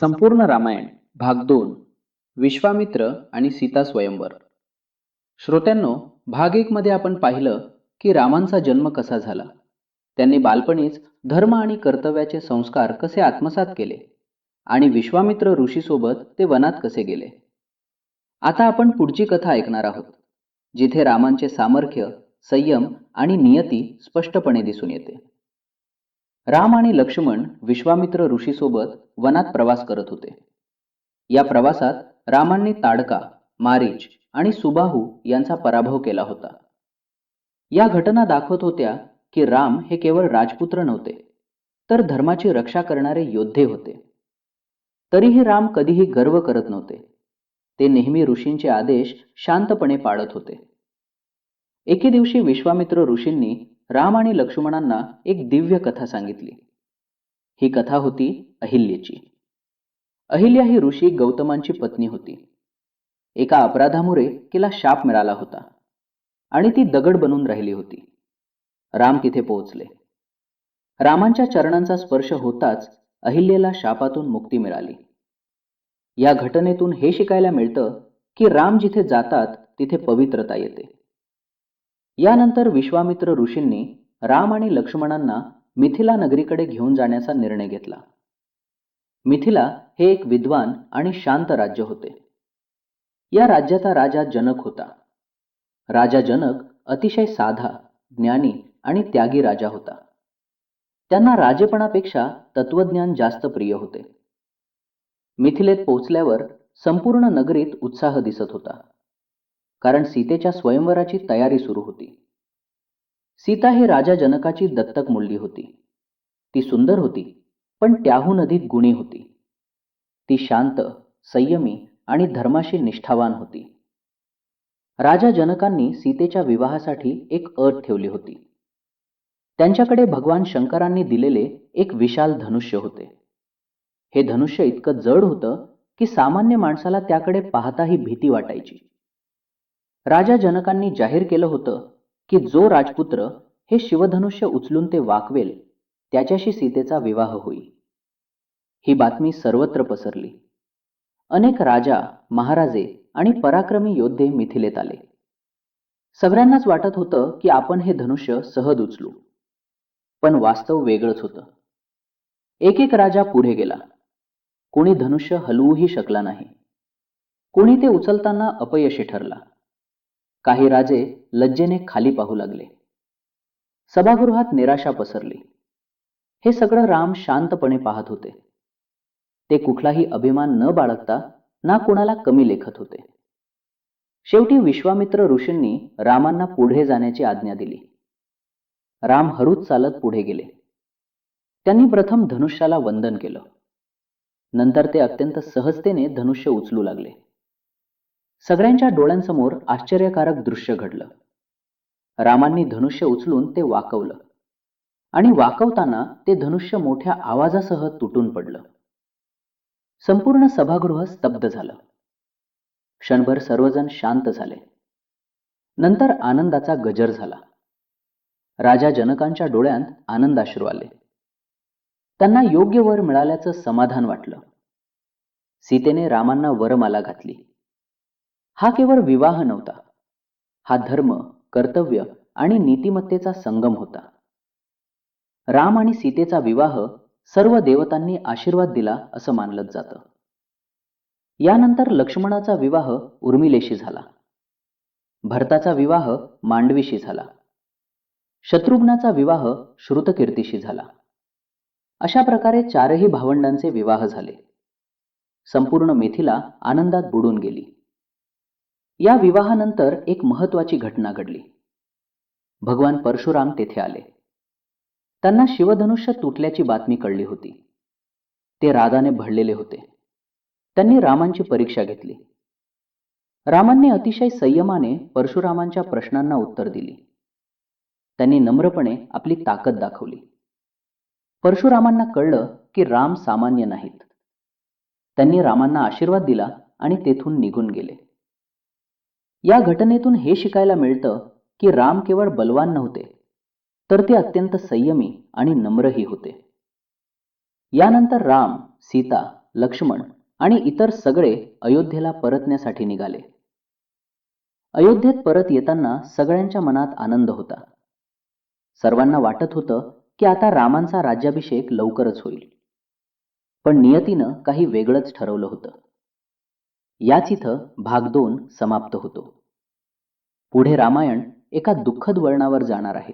संपूर्ण रामायण भाग दोन विश्वामित्र आणि सीता स्वयंवर. श्रोत्यांनो भाग एकमध्ये आपण पाहिलं की रामांचा जन्म कसा झाला. त्यांनी बालपणीच धर्म आणि कर्तव्याचे संस्कार कसे आत्मसात केले आणि विश्वामित्र ऋषीसोबत ते वनात कसे गेले. आता आपण पुढची कथा ऐकणार आहोत जिथे रामांचे सामर्थ्य संयम आणि नियती स्पष्टपणे दिसून येते. राम आणि लक्ष्मण विश्वामित्र ऋषीसोबत वनात प्रवास करत होते. या प्रवासात रामांनी ताडका मारीच आणि सुबाहू यांचा पराभव केला होता. या घटना दाखवत होत्या की राम हे केवळ राजपुत्र नव्हते तर धर्माची रक्षा करणारे योद्धे होते. तरीही राम कधीही गर्व करत नव्हते. ते नेहमी ऋषींचे आदेश शांतपणे पाळत होते. एके दिवशी विश्वामित्र ऋषींनी राम आणि लक्ष्मणांना एक दिव्य कथा सांगितली. ही कथा होती अहिल्याची. अहिल्या ही ऋषी गौतमांची पत्नी होती. एका अपराधामुळे तिला शाप मिळाला होता आणि ती दगड बनून राहिली होती. राम तिथे पोहोचले. रामांच्या चरणांचा स्पर्श होताच अहिल्येला शापातून मुक्ती मिळाली. या घटनेतून हे शिकायला मिळतं की राम जिथे जातात तिथे पवित्रता येते. यानंतर विश्वामित्र ऋषींनी राम आणि लक्ष्मणांना मिथिला नगरीकडे घेऊन जाण्याचा निर्णय घेतला. मिथिला हे एक विद्वान आणि शांत राज्य होते. या राज्याचा राजा जनक होता. राजा जनक अतिशय साधा ज्ञानी आणि त्यागी राजा होता. त्यांना राजेपणापेक्षा तत्वज्ञान जास्त प्रिय होते. मिथिलेत पोहोचल्यावर संपूर्ण नगरीत उत्साह दिसत होता. कारण सीतेच्या स्वयंवराची तयारी सुरू होती. सीता ही राजा जनकाची दत्तक मुलगी होती. ती सुंदर होती पण त्याहून अधिक गुणी होती. ती शांत संयमी आणि धर्माशी निष्ठावान होती. राजा जनकांनी सीतेच्या विवाहासाठी एक अट ठेवली होती. त्यांच्याकडे भगवान शंकरांनी दिलेले एक विशाल धनुष्य होते. हे धनुष्य इतकं जड होतं की सामान्य माणसाला त्याकडे पाहताही भीती वाटायची. राजा जनकांनी जाहीर केलं होतं की जो राजपुत्र हे शिवधनुष्य उचलून ते वाकवेल त्याच्याशी सीतेचा विवाह होईल. ही बातमी सर्वत्र पसरली. अनेक राजा महाराजे आणि पराक्रमी योद्धे मिथिलेत आले. सगळ्यांनाच वाटत होतं की आपण हे धनुष्य सहज उचलू. पण वास्तव वेगळंच होतं. एक एक राजा पुढे गेला. कोणी धनुष्य हलवूही शकला नाही. कोणी ते उचलताना अपयशी ठरला. काही राजे लज्जेने खाली पाहू लागले. सभागृहात निराशा पसरली. हे सगळं राम शांतपणे पाहत होते. ते कुठलाही अभिमान न बाळगता ना कुणाला कमी लेखत होते. शेवटी विश्वामित्र ऋषींनी रामांना पुढे जाण्याची आज्ञा दिली. राम हरूच चालत पुढे गेले. त्यांनी प्रथम धनुष्याला वंदन केलं. नंतर ते अत्यंत सहजतेने धनुष्य उचलू लागले. सगळ्यांच्या डोळ्यांसमोर आश्चर्यकारक दृश्य घडलं. रामांनी धनुष्य उचलून ते वाकवलं. आणि वाकवताना ते धनुष्य मोठ्या आवाजासह तुटून पडलं. संपूर्ण सभागृह स्तब्ध झालं. क्षणभर सर्वजण शांत झाले. नंतर आनंदाचा गजर झाला. राजा जनकांच्या डोळ्यांत आनंदाश्रू आले. त्यांना योग्य वर मिळाल्याचं समाधान वाटलं. सीतेने रामांना वरमाला घातली. हा केवळ विवाह नव्हता. हा धर्म कर्तव्य आणि नीतिमत्तेचा संगम होता. राम आणि सीतेचा विवाह सर्व देवतांनी आशीर्वाद दिला असं मानलं जातं. यानंतर लक्ष्मणाचा विवाह उर्मिलेशी झाला. भरताचा विवाह मांडवीशी झाला. शत्रुघ्नाचा विवाह श्रुतकीर्तीशी झाला. अशा प्रकारे चारही भावंडांचे विवाह झाले. संपूर्ण मिथिला आनंदात बुडून गेली. या विवाहानंतर एक महत्वाची घटना घडली. भगवान परशुराम तेथे आले. त्यांना शिवधनुष्य तुटल्याची बातमी कळली होती. ते राधाने भडलेले होते. त्यांनी रामांची परीक्षा घेतली. रामांनी अतिशय संयमाने परशुरामांच्या प्रश्नांना उत्तर दिली. त्यांनी नम्रपणे आपली ताकद दाखवली. परशुरामांना कळलं की राम सामान्य नाहीत. त्यांनी रामांना आशीर्वाद दिला आणि तेथून निघून गेले. या घटनेतून हे शिकायला मिळतं की राम केवळ बलवान नव्हते तर ते अत्यंत संयमी आणि नम्रही होते. यानंतर राम सीता लक्ष्मण आणि इतर सगळे अयोध्येला परतण्यासाठी निघाले. अयोध्येत परत येताना सगळ्यांच्या मनात आनंद होता. सर्वांना वाटत होतं की आता रामांचा राज्याभिषेक लवकरच होईल. पण नियतीनं काही वेगळंच ठरवलं होतं. याच इथं भाग दोन समाप्त होतो. पुढे रामायण एका दुःखद वळणावर जाणार आहे.